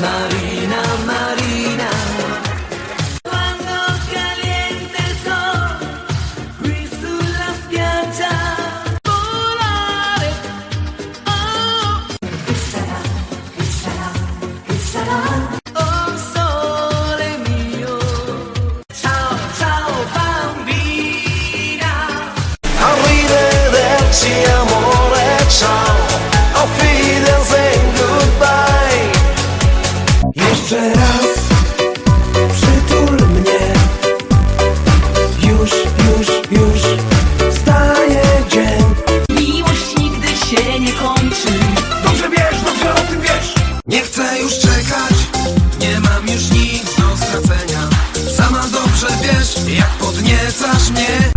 말해 Jeszcze raz. Przytul mnie. Już, już, już wstaje dzień. Miłość nigdy się nie kończy. Dobrze wiesz, dobrze o tym wiesz. Nie chcę już czekać. Nie mam już nic do stracenia. Sama dobrze wiesz, jak podniecasz mnie.